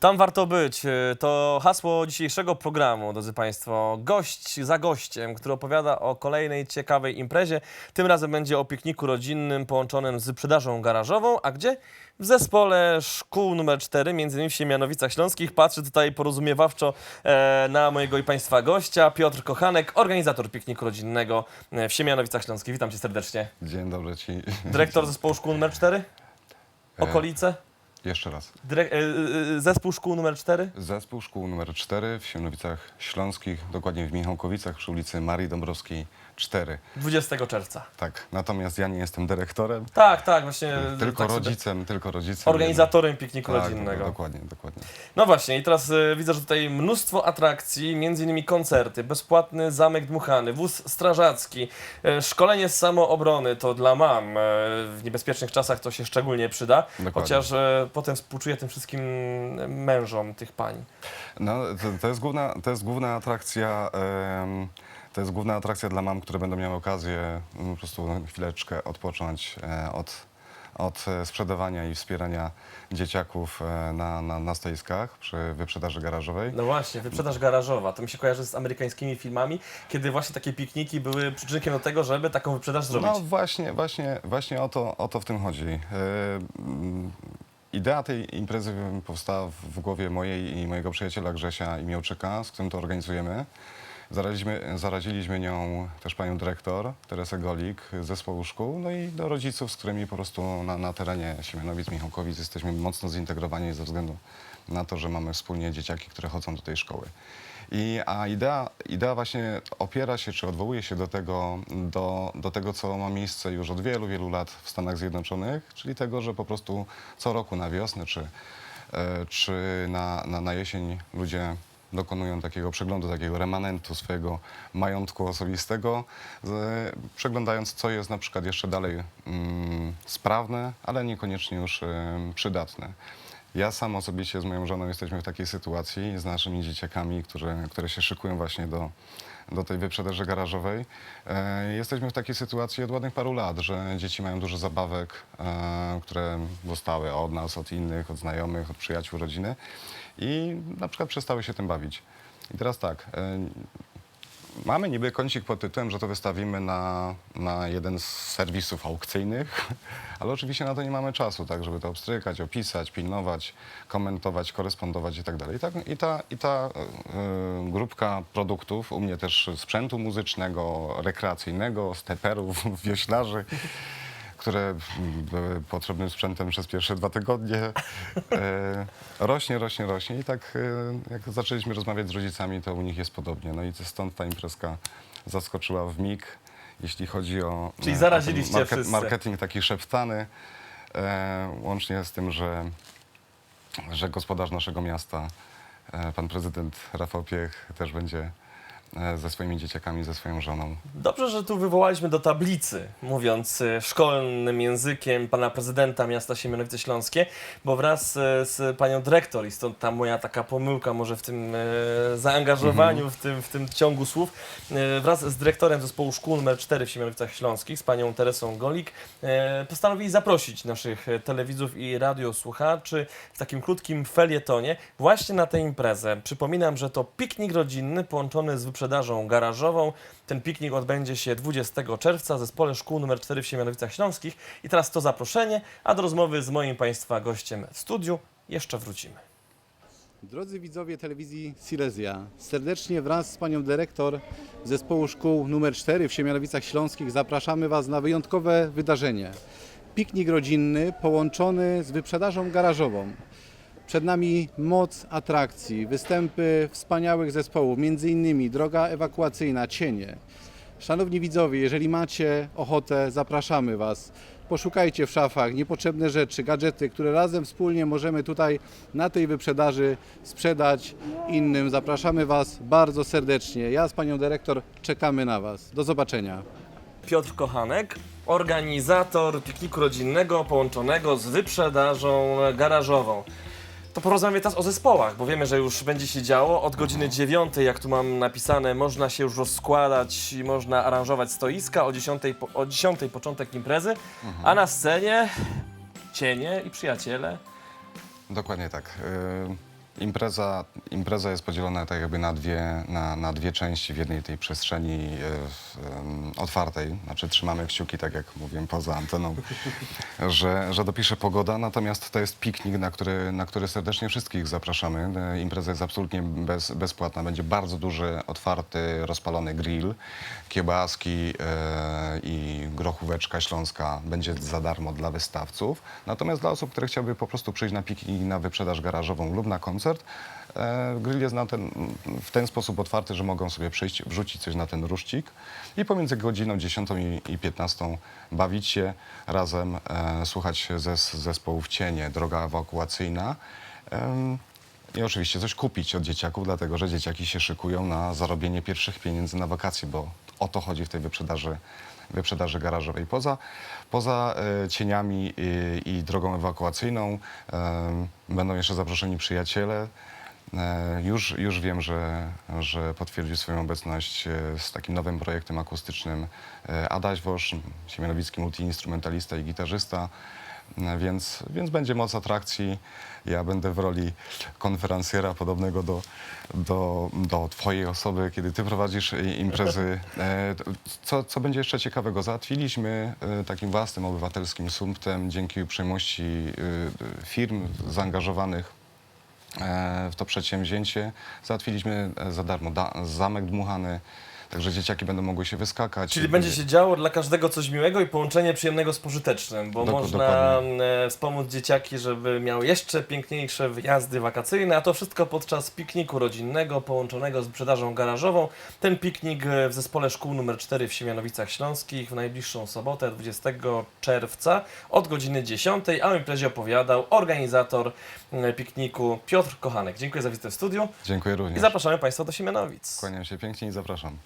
Tam warto być. Y, To hasło dzisiejszego programu, drodzy Państwo. Gość za gościem, który opowiada o kolejnej ciekawej imprezie. Tym razem będzie o pikniku rodzinnym połączonym z wyprzedażą garażową. A gdzie? W zespole szkół numer 4, między innymi w Siemianowicach Śląskich. Patrzę tutaj porozumiewawczo e, na mojego i Państwa gościa, Piotr Kochanek, organizator pikniku rodzinnego e, w Siemianowicach Śląskich. Witam Cię serdecznie. Dzień dobry Ci. Dyrektor zespołu szkół numer 4? Okolice? Jeszcze raz. Dyrek- e, e, zespół szkół numer 4? Zespół szkół numer 4 w Siemianowicach Śląskich, dokładnie w Michałkowicach przy ulicy Marii Dąbrowskiej 4. 20 czerwca. Tak, natomiast ja nie jestem dyrektorem, Tak, tak, właśnie. tylko tak sobie- rodzicem, tylko rodzicem. Organizatorem pikniku tak, rodzinnego. Dokładnie, dokładnie. No właśnie, i teraz y, widzę, że tutaj mnóstwo atrakcji, między innymi koncerty, bezpłatny zamek dmuchany, wóz strażacki, y, szkolenie z samoobrony, to dla mam y, w niebezpiecznych czasach to się szczególnie przyda, Dokładnie. chociaż y, potem współczuję tym wszystkim mężom tych pań. No, to, to, jest główna, to jest główna atrakcja. em, to jest główna atrakcja dla mam, które będą miały okazję mm, po prostu na chwileczkę odpocząć e, od, od e, sprzedawania i wspierania dzieciaków e, na, na, na stoiskach przy wyprzedaży garażowej. No właśnie, wyprzedaż garażowa, to mi się kojarzy z amerykańskimi filmami, kiedy właśnie takie pikniki były przyczynkiem do tego, żeby taką wyprzedaż zrobić. No właśnie, właśnie, właśnie o, to, o to w tym chodzi. E, mm, Idea tej imprezy powstała w- głowie mojej i mojego przyjaciela Grzesia i Miałczyka, z którym to organizujemy. Zaraziliśmy, zaraziliśmy nią też panią dyrektor, Teresę Golik z zespołu szkół, no i do rodziców, z którymi po prostu na, na terenie Siemianowic, Michałkowic jesteśmy mocno zintegrowani ze względu na to, że mamy wspólnie dzieciaki, które chodzą do tej szkoły. I, a idea, idea właśnie opiera się, czy odwołuje się do tego, do, do tego, co ma miejsce już od wielu, wielu lat w Stanach Zjednoczonych, czyli tego, że po prostu co roku na wiosnę, czy, e, czy na, na, na jesień ludzie dokonują takiego przeglądu, takiego remanentu swojego majątku osobistego, z, przeglądając, co jest na przykład jeszcze dalej mm, sprawne, ale niekoniecznie już em, przydatne. Ja sam osobiście z moją żoną jesteśmy w takiej sytuacji z naszymi dzieciakami, które, które się szykują właśnie do, do tej wyprzedaży garażowej. E, jesteśmy w takiej sytuacji od ładnych paru lat, że dzieci mają dużo zabawek, e, które zostały od nas, od innych, od znajomych, od przyjaciół, rodziny i na przykład przestały się tym bawić. I teraz tak, e, Mamy niby kącik pod tytułem, że to wystawimy na, na jeden z serwisów aukcyjnych, ale oczywiście na to nie mamy czasu, tak, żeby to obstrykać, opisać, pilnować, komentować, korespondować i tak dalej. I, tak, i ta, i ta y, grupka produktów, u mnie też sprzętu muzycznego, rekreacyjnego, steperów, wioślarzy, które były potrzebnym sprzętem przez pierwsze dwa tygodnie. E, rośnie, rośnie, rośnie i tak e, jak zaczęliśmy rozmawiać z rodzicami, to u nich jest podobnie. No i stąd ta imprezka zaskoczyła w mig, jeśli chodzi o Czyli e, zaraziliście o ten wszyscy. marketing taki szeptany, łącznie z tym, że, że gospodarz naszego miasta, pan prezydent Rafał Piech też będzie e, ze swoimi dzieciakami, ze swoją żoną. Dobrze, że tu wywołaliśmy do tablicy, mówiąc y, szkolnym językiem pana prezydenta miasta Siemianowice Śląskie, bo wraz y, z panią dyrektor, i stąd ta moja taka pomyłka może w tym zaangażowaniu, w, tym, w tym ciągu słów, wraz z dyrektorem zespołu szkół nr 4 w Siemianowicach Śląskich, z panią Teresą Golik, postanowili zaprosić naszych telewidzów i radiosłuchaczy w takim krótkim felietonie właśnie na tę imprezę. Przypominam, że to piknik rodzinny połączony z wyprzedażą garażową. Ten piknik odbędzie się 20 czerwca w zespole szkół nr 4 w Siemianowicach Śląskich. I teraz to zaproszenie, a do rozmowy z moim Państwa gościem w studiu jeszcze wrócimy. Drodzy widzowie telewizji Silesia, serdecznie wraz z panią dyrektor zespołu szkół nr 4 w Siemianowicach Śląskich zapraszamy Was na wyjątkowe wydarzenie. Piknik rodzinny połączony z wyprzedażą garażową. Przed nami moc atrakcji, występy wspaniałych zespołów, między innymi droga ewakuacyjna Cienie. Szanowni widzowie, jeżeli macie ochotę, zapraszamy Was. Poszukajcie w szafach niepotrzebne rzeczy, gadżety, które razem wspólnie możemy tutaj na tej wyprzedaży sprzedać innym. Zapraszamy Was bardzo serdecznie. Ja z Panią Dyrektor czekamy na Was. Do zobaczenia. Piotr Kochanek, organizator pikniku rodzinnego połączonego z wyprzedażą garażową. To porozmawiamy teraz o zespołach, bo wiemy, że już będzie się działo. Od godziny 9, jak tu mam napisane, można się już rozskładać i można aranżować stoiska. O 10, po- o 10 początek imprezy, a na scenie cienie i przyjaciele. Dokładnie tak. Y, Impreza, impreza jest podzielona tak jakby na dwie, na, na dwie części w jednej tej przestrzeni e, w, otwartej. Znaczy trzymamy kciuki, tak jak mówiłem poza anteną, że, że dopisze pogoda. Natomiast to jest piknik, na który, na który serdecznie wszystkich zapraszamy. E, Impreza jest absolutnie bez, bezpłatna. Będzie bardzo duży, otwarty, rozpalony grill. Kiełbaski e, i grochóweczka śląska będzie za darmo dla wystawców. Natomiast dla osób, które chciałyby po prostu przyjść na piknik, na wyprzedaż garażową lub na koncert, e, grill jest na ten, w ten sposób otwarty, że mogą sobie przyjść, wrzucić coś na ten ruszcik i pomiędzy godziną 10 i, i 15 bawić się razem, e, słuchać zes, zespołów Cienie, droga ewakuacyjna. I oczywiście coś kupić od dzieciaków, dlatego że dzieciaki się szykują na zarobienie pierwszych pieniędzy na wakacje, bo o to chodzi w tej wyprzedaży, wyprzedaży garażowej. Poza, poza e, cieniami i, i drogą ewakuacyjną em, będą jeszcze zaproszeni przyjaciele. E, już, już wiem, że, że potwierdził swoją obecność e, z takim nowym projektem akustycznym e, Adaś Wosz, siemianowicki multiinstrumentalista i gitarzysta. Więc, więc będzie moc atrakcji. Ja będę w roli konferencjera podobnego do, do, do twojej osoby, kiedy ty prowadzisz imprezy. E, Co, co będzie jeszcze ciekawego? Załatwiliśmy e, takim własnym obywatelskim sumptem dzięki uprzejmości e, firm zaangażowanych w to przedsięwzięcie. Załatwiliśmy za darmo da, zamek dmuchany, także dzieciaki będą mogły się wyskakać. Czyli będzie się działo dla każdego coś miłego i połączenie przyjemnego z pożytecznym, bo Dok- można dokładnie. e, wspomóc dzieciaki, żeby miały jeszcze piękniejsze wyjazdy wakacyjne, a to wszystko podczas pikniku rodzinnego połączonego z sprzedażą garażową. Ten piknik e, w zespole szkół nr 4 w Siemianowicach Śląskich w najbliższą sobotę 20 czerwca od godziny 10, a o imprezie opowiadał organizator e, pikniku Piotr Kochanek. Dziękuję za wizytę w studiu Dziękuję i również. zapraszamy Państwa do Siemianowic. Kłaniam się pięknie i zapraszam.